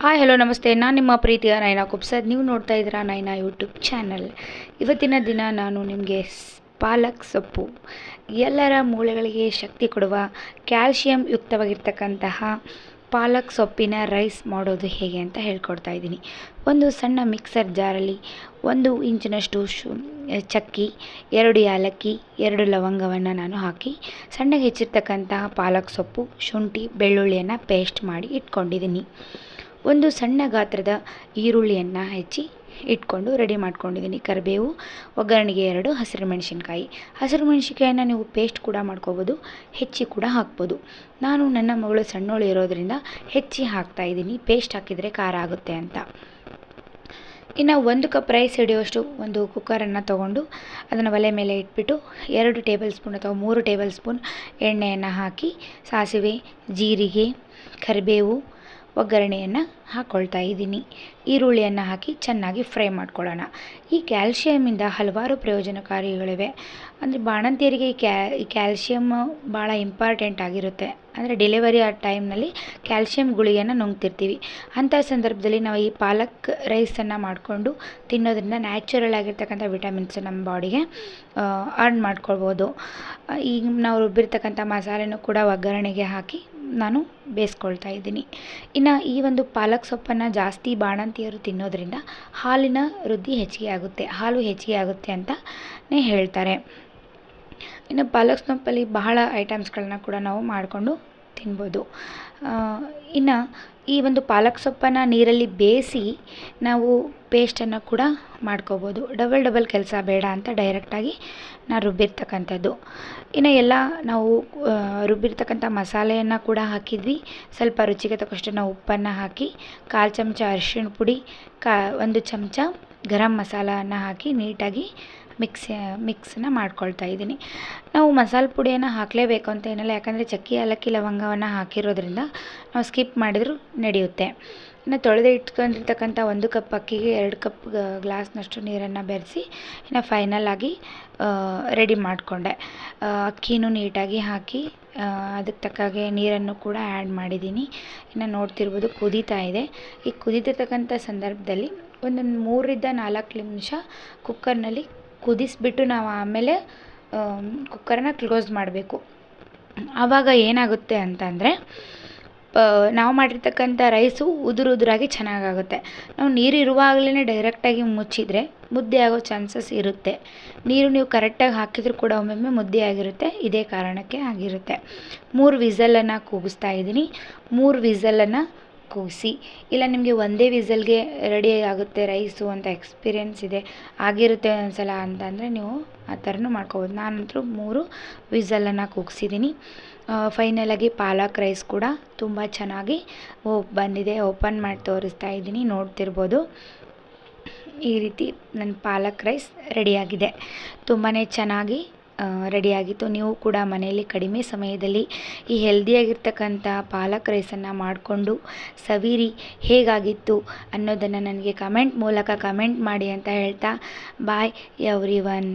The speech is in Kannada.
ಹಾಯ್ ಹಲೋ ನಮಸ್ತೆ. ನಾನು ನಿಮ್ಮ ಪ್ರೀತಿಯ ನೈನಾ ಕುಪ್ಸದ್ ನೀವು ನೋಡ್ತಾ ಇದ್ದೀರಾ ನೈನಾ ಯೂಟ್ಯೂಬ್ ಚಾನಲ್ ಇವತ್ತಿನ ದಿನ ನಾನು ನಿಮಗೆ ಪಾಲಕ್ ಸೊಪ್ಪು. ಎಲ್ಲರ ಮೂಳೆಗಳಿಗೆ ಶಕ್ತಿ ಕೊಡುವ ಕ್ಯಾಲ್ಶಿಯಂ ಯುಕ್ತವಾಗಿರ್ತಕ್ಕಂತಹ ಪಾಲಕ್ ಸೊಪ್ಪಿನ ರೈಸ್ ಮಾಡೋದು ಹೇಗೆ ಅಂತ ಹೇಳ್ಕೊಡ್ತಾ ಇದ್ದೀನಿ. ಒಂದು ಸಣ್ಣ ಮಿಕ್ಸರ್ ಜಾರಲ್ಲಿ ಒಂದು ಇಂಚಿನಷ್ಟು ಶು, ಚಕ್ಕಿ, ಎರಡು ಯಾಲಕ್ಕಿ, ಎರಡು ಲವಂಗವನ್ನು ನಾನು ಹಾಕಿ ಸಣ್ಣಗೆ ಹೆಚ್ಚಿರ್ತಕ್ಕಂತಹ ಪಾಲಕ್ ಸೊಪ್ಪು, ಶುಂಠಿ, ಬೆಳ್ಳುಳ್ಳಿಯನ್ನು ಪೇಸ್ಟ್ ಮಾಡಿ ಇಟ್ಕೊಂಡಿದ್ದೀನಿ. ಒಂದು ಸಣ್ಣ ಗಾತ್ರದ ಈರುಳ್ಳಿಯನ್ನು ಹೆಚ್ಚಿ ಇಟ್ಕೊಂಡು ರೆಡಿ ಮಾಡ್ಕೊಂಡಿದ್ದೀನಿ. ಕರಿಬೇವು, ಒಗ್ಗರಣೆಗೆ ಎರಡು, ಹಸಿರು ಮೆಣಸಿನ್ಕಾಯಿ. ಹಸಿರು ಮೆಣಸಿನ್ಕಾಯಿನ ನೀವು ಪೇಸ್ಟ್ ಕೂಡ ಮಾಡ್ಕೋಬೋದು, ಹೆಚ್ಚಿ ಕೂಡ ಹಾಕ್ಬೋದು. ನಾನು ನನ್ನ ಮಗಳು ಸಣ್ಣೋಳು ಇರೋದರಿಂದ ಹೆಚ್ಚಿ ಹಾಕ್ತಾ ಇದ್ದೀನಿ. ಪೇಸ್ಟ್ ಹಾಕಿದರೆ ಖಾರ ಆಗುತ್ತೆ ಅಂತ. ಇನ್ನು ಒಂದು ಕಪ್ ರೈಸ್ ಹಿಡಿಯುವಷ್ಟು ಒಂದು ಕುಕ್ಕರನ್ನು ತೊಗೊಂಡು ಅದನ್ನು ಒಲೆ ಮೇಲೆ ಇಟ್ಬಿಟ್ಟು ಎರಡು ಟೇಬಲ್ ಸ್ಪೂನ್ ಅಥವಾ ಮೂರು ಟೇಬಲ್ ಸ್ಪೂನ್ ಎಣ್ಣೆಯನ್ನು ಹಾಕಿ, ಸಾಸಿವೆ, ಜೀರಿಗೆ, ಕರಿಬೇವು ಒಗ್ಗರಣೆಯನ್ನು ಹಾಕ್ಕೊಳ್ತಾ ಇದ್ದೀನಿ. ಈರುಳ್ಳಿಯನ್ನು ಹಾಕಿ ಚೆನ್ನಾಗಿ ಫ್ರೈ ಮಾಡ್ಕೊಳ್ಳೋಣ. ಈ ಕ್ಯಾಲ್ಶಿಯಮಿಂದ ಹಲವಾರು ಪ್ರಯೋಜನಕಾರಿಗಳಿವೆ. ಅಂದರೆ ಬಾಣಂತಿಯರಿಗೆ ಈ ಕ್ಯಾ, ಈ ಕ್ಯಾಲ್ಶಿಯಮ್ ಭಾಳ ಇಂಪಾರ್ಟೆಂಟ್ ಆಗಿರುತ್ತೆ. ಅಂದರೆ ಡೆಲಿವರಿ ಆ ಟೈಮ್ನಲ್ಲಿ ಕ್ಯಾಲ್ಶಿಯಂ ಗುಳಿಯನ್ನು ನುಂಗ್ತಿರ್ತೀವಿ. ಅಂಥ ಸಂದರ್ಭದಲ್ಲಿ ನಾವು ಈ ಪಾಲಕ್ ರೈಸನ್ನು ಮಾಡಿಕೊಂಡು ತಿನ್ನೋದ್ರಿಂದ ನ್ಯಾಚುರಲ್ ಆಗಿರ್ತಕ್ಕಂಥ ವಿಟಮಿನ್ಸ್ ನಮ್ಮ ಬಾಡಿಗೆ ಅರ್ನ್ ಮಾಡ್ಕೊಳ್ಬೋದು. ಈಗ ನಾವು ರುಬ್ಬಿರ್ತಕ್ಕಂಥ ಮಸಾಲೆನೂ ಕೂಡ ಒಗ್ಗರಣೆಗೆ ಹಾಕಿ ನಾನು ಬೇಯಿಸ್ಕೊಳ್ತಾ ಇದ್ದೀನಿ. ಇನ್ನು ಈ ಒಂದು ಪಾಲಕ್ ಸೊಪ್ಪನ್ನು ಜಾಸ್ತಿ ಬಾಣಂತಿಯರು ತಿನ್ನೋದ್ರಿಂದ ಹಾಲಿನ ವೃದ್ಧಿ ಹೆಚ್ಚಿಗೆ ಆಗುತ್ತೆ, ಹಾಲು ಹೆಚ್ಚಿಗೆ ಆಗುತ್ತೆ ಅಂತಲೇ ಹೇಳ್ತಾರೆ. ಇನ್ನು ಪಾಲಕ್ ಸೊಪ್ಪಲ್ಲಿ ಬಹಳ ಐಟಮ್ಸ್ಗಳನ್ನ ಕೂಡ ನಾವು ಮಾಡಿಕೊಂಡು ತಿನ್ಬೋದು. ಇನ್ನು ಈ ಒಂದು ಪಾಲಕ್ ಸೊಪ್ಪನ್ನು ನೀರಲ್ಲಿ ಬೇಯಿಸಿ ನಾವು ಪೇಸ್ಟನ್ನು ಕೂಡ ಮಾಡ್ಕೋಬೋದು. ಡಬಲ್ ಡಬಲ್ ಕೆಲಸ ಬೇಡ ಅಂತ ಡೈರೆಕ್ಟಾಗಿ ನಾನು ರುಬ್ಬಿರ್ತಕ್ಕಂಥದ್ದು. ಇನ್ನು ಎಲ್ಲ ನಾವು ರುಬ್ಬಿರ್ತಕ್ಕಂಥ ಮಸಾಲೆಯನ್ನು ಕೂಡ ಹಾಕಿದ್ವಿ. ಸ್ವಲ್ಪ ರುಚಿಗೆ ತಕ್ಕಷ್ಟು ನಾವು ಉಪ್ಪನ್ನು ಹಾಕಿ, ಕಾಲು ಚಮಚ ಅರಿಶಿಣ ಪುಡಿ, ಕಾ, ಒಂದು ಚಮಚ ಗರಂ ಮಸಾಲವನ್ನು ಹಾಕಿ ನೀಟಾಗಿ ಮಿಕ್ಸ್, ಮಿಕ್ಸನ್ನ ಮಾಡ್ಕೊಳ್ತಾ ಇದ್ದೀನಿ. ನಾವು ಮಸಾಲೆ ಪುಡಿಯನ್ನು ಹಾಕಲೇಬೇಕು ಅಂತ ಏನಿಲ್ಲ, ಯಾಕಂದರೆ ಚಕ್ಕಿ, ಏಲಕ್ಕಿ, ಲವಂಗವನ್ನು ಹಾಕಿರೋದ್ರಿಂದ ನಾವು ಸ್ಕಿಪ್ ಮಾಡಿದರೂ ನಡೆಯುತ್ತೆ. ಇನ್ನು ತೊಳೆದು ಇಟ್ಕೊಂಡಿರ್ತಕ್ಕಂಥ ಒಂದು ಕಪ್ ಅಕ್ಕಿಗೆ ಎರಡು ಕಪ್ ಗ್ಲಾಸ್ನಷ್ಟು ನೀರನ್ನು ಬೆರೆಸಿ ಇನ್ನು ಫೈನಲ್ ಆಗಿ ರೆಡಿ ಮಾಡಿಕೊಂಡೆ. ಅಕ್ಕಿನೂ ನೀಟಾಗಿ ಹಾಕಿ ಅದಕ್ಕೆ ತಕ್ಕ ಹಾಗೆ ನೀರನ್ನು ಕೂಡ ಆ್ಯಡ್ ಮಾಡಿದ್ದೀನಿ. ಇನ್ನು ನೋಡ್ತಿರ್ಬೋದು ಕುದೀತಾ ಇದೆ. ಈ ಕುದೀತಿರ್ತಕ್ಕಂಥ ಸಂದರ್ಭದಲ್ಲಿ ಒಂದೊಂದು ಮೂರರಿಂದ ನಾಲ್ಕು ನಿಮಿಷ ಕುಕ್ಕರ್ನಲ್ಲಿ ಕುದಿಸ್ಬಿಟ್ಟು ನಾವು ಆಮೇಲೆ ಕುಕ್ಕರನ್ನ ಕ್ಲೋಸ್ ಮಾಡಬೇಕು. ಆವಾಗ ಏನಾಗುತ್ತೆ ಅಂತಂದರೆ ನಾವು ಮಾಡಿರ್ತಕ್ಕಂಥ ರೈಸು ಉದುರು ಉದುರಾಗಿ ಚೆನ್ನಾಗಾಗುತ್ತೆ. ನಾವು ನೀರು ಇರುವಾಗಲೇ ಡೈರೆಕ್ಟಾಗಿ ಮುಚ್ಚಿದರೆ ಮುದ್ದೆ ಆಗೋ ಚಾನ್ಸಸ್ ಇರುತ್ತೆ. ನೀರು ನೀವು ಕರೆಕ್ಟಾಗಿ ಹಾಕಿದರೂ ಕೂಡ ಒಮ್ಮೊಮ್ಮೆ ಮುದ್ದೆ ಆಗಿರುತ್ತೆ. ಇದೇ ಕಾರಣಕ್ಕೆ ಆಗಿರುತ್ತೆ. ಮೂರು ವಿಸಲನ್ನು ಕೂಗಿಸ್ತಾ ಇದ್ದೀನಿ. ಮೂರು ವಿಸಲನ್ನು ಕೂಗಿಸಿ ಇಲ್ಲ ನಿಮಗೆ ಒಂದೇ ವಿಸಲ್ಗೆ ರೆಡಿ ಆಗುತ್ತೆ ರೈಸು ಅಂತ ಎಕ್ಸ್ಪೀರಿಯೆನ್ಸ್ ಇದೆ, ಆಗಿರುತ್ತೆ ಒಂದ್ಸಲ ಅಂತಂದರೆ ನೀವು ಆ ಥರನೂ ಮಾಡ್ಕೋಬೋದು. ನಾನಂತೂ ಮೂರು ವಿಸಲನ್ನು ಕೂಗಿಸಿದ್ದೀನಿ. ಫೈನಲಾಗಿ ಪಾಲಕ್ ರೈಸ್ ಕೂಡ ತುಂಬ ಚೆನ್ನಾಗಿ ಬಂದಿದೆ ಓಪನ್ ಮಾಡಿ ತೋರಿಸ್ತಾ ಇದ್ದೀನಿ, ನೋಡ್ತಿರ್ಬೋದು. ಈ ರೀತಿ ನನ್ನ ಪಾಲಕ್ ರೈಸ್ ರೆಡಿಯಾಗಿದೆ ತುಂಬಾ ಚೆನ್ನಾಗಿ ರೆಡಿಯಾಗಿತ್ತು. ನೀವು ಕೂಡ ಮನೆಯಲ್ಲಿ ಕಡಿಮೆ ಸಮಯದಲ್ಲಿ ಈ ಹೆಲ್ದಿಯಾಗಿರ್ತಕ್ಕಂಥ ಪಾಲಕ್ ರೈಸನ್ನು ಮಾಡಿಕೊಂಡು ಸವಿರಿ, ಹೇಗಾಗಿತ್ತು ಅನ್ನೋದನ್ನು ನನಗೆ ಕಮೆಂಟ್ ಮೂಲಕ ಕಮೆಂಟ್ ಮಾಡಿ ಅಂತ ಹೇಳ್ತಾ, ಬಾಯ್ ಎವ್ರಿ ಒನ್